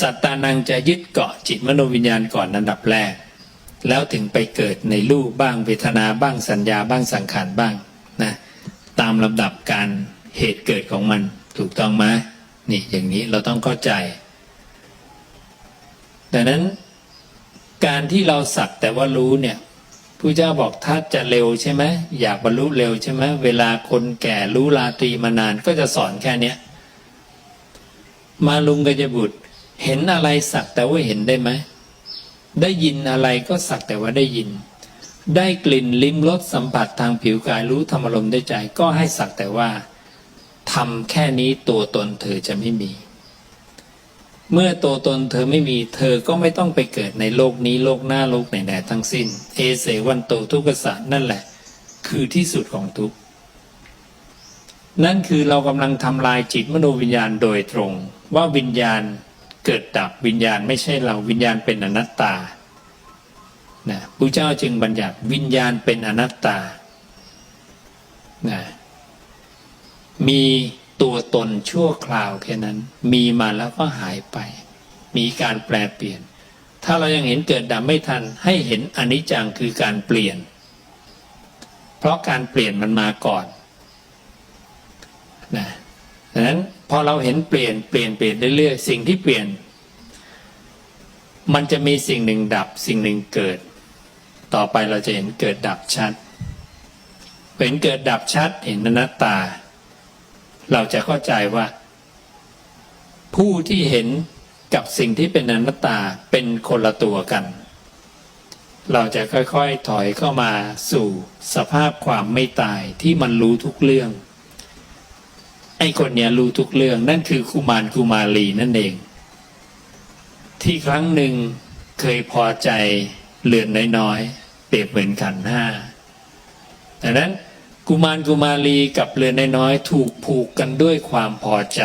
สัตตานังจะยึดเกาะจิตมโนวิญญาณก่อนอันดับแรก แล้วถึงไปเกิดในรูปบ้างเวทนาบ้างสัญญาบ้างสังขารบ้างนะตามลำดับการเหตุเกิดของมันถูกต้องไหมนี่อย่างนี้เราต้องเข้าใจดังนั้นการที่เราสักแต่ว่ารู้เนี่ยผู้เจ้าบอกถ้าจะเร็วใช่ไหมอยากบรรลุเร็วใช่ไหมเวลาคนแก่รู้ราตรีมานานก็จะสอนแค่เนี้ยมาลุงกจะบุตร เห็นอะไรสักแต่ว่าเห็นได้ไหม ได้ยินอะไรก็สักแต่ว่าได้ยิน ได้กลิ่นลิ้มรสสัมผัสทางผิวกายรู้ธรรมอารมณ์ได้ใจ ก็ให้สักแต่ว่าทำแค่นี้ตัวตนเธอจะไม่มี เมื่อตัวตนเธอไม่มี เธอก็ไม่ต้องไปเกิดในโลกนี้โลกหน้าโลกไหนๆทั้งสิ้น เอเสวันโตทุกขสะนั่นแหละ คือที่สุดของทุกนั่นคือเรากำลังทำลายจิตมโนวิญญาณโดยตรง ว่าวิญญาณ เกิดดับวิญญาณไม่ใช่เราวิญญาณเป็นอนัตตานะพระเจ้าจึงบัญญัติวิญญาณเป็นอนัตตานะมีตัวตนชั่วคราวแค่นั้น มีมาแล้วก็หายไป มีการแปลเปลี่ยน ถ้าเรายังเห็นเกิดดับไม่ทัน ให้เห็นอนิจจังคือการเปลี่ยน เพราะการเปลี่ยนมันมาก่อนนะดังนั้น พอเราเห็นเปลี่ยนเปลี่ยนเปลี่ยนเรื่อยๆสิ่งที่เปลี่ยน มันจะมีสิ่งหนึ่งดับ สิ่งหนึ่งเกิด ต่อไปเราจะเห็นเกิดดับชัดเห็นเกิดดับชัดเห็นอนัตตา เราจะเข้าใจว่า ผู้ที่เห็นกับสิ่งที่เป็นอนัตตาเป็นคนละตัวกัน เราจะค่อยๆถอยเข้ามาสู่สภาพความไม่ตายที่มันรู้ทุกเรื่อง ไอ้คนเนี้ยรู้ทุกเรื่องนั่นคือกุมารกุมารีนั่นเอง ที่ครั้งหนึ่งเคยพอใจเลือนน้อยๆเปรียบเหมือนขันห้าดังนั้นกุมารกุมารีกับเรือนน้อยๆถูกผูกกันด้วยความพอใจ